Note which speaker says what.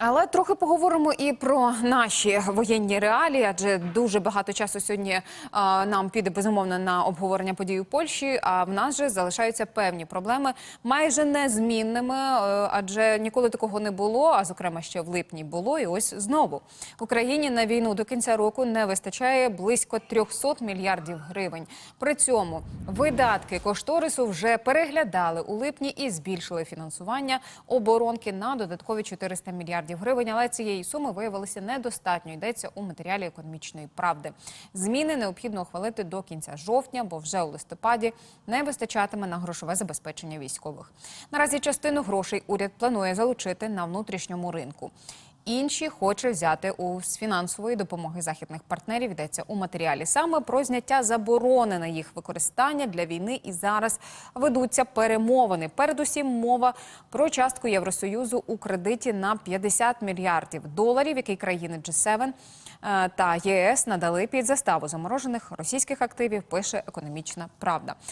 Speaker 1: Але трохи поговоримо і про наші воєнні реалії, адже дуже багато часу сьогодні е, нам піде безумовно на обговорення подій у Польщі. А в нас же залишаються певні проблеми майже незмінними, е, адже ніколи такого не було. А зокрема, ще в липні було. І ось знову Україні на війну до кінця року не вистачає близько 300 мільярдів гривень. При цьому видатки кошторису вже переглядали у липні і збільшили фінансування оборонки на додаткові 400 мільярдів гривень. Але цієї суми виявилося недостатньо. Йдеться у матеріалі економічної правди. Зміни необхідно ухвалити до кінця жовтня, бо вже у листопаді не вистачатиме на грошове забезпечення військових. Наразі частину грошей уряд планує залучити на внутрішньому ринку. Інші хоче взяти у фінансової допомоги західних партнерів. Йдеться у матеріалі саме про зняття заборони на їх використання для війни. І зараз ведуться перемовини. Передусім, мова про частку Євросоюзу у кредиті на 50 мільярдів доларів, який країни G7 е, та ЄС надали під заставу заморожених російських активів. Пише економічна правда.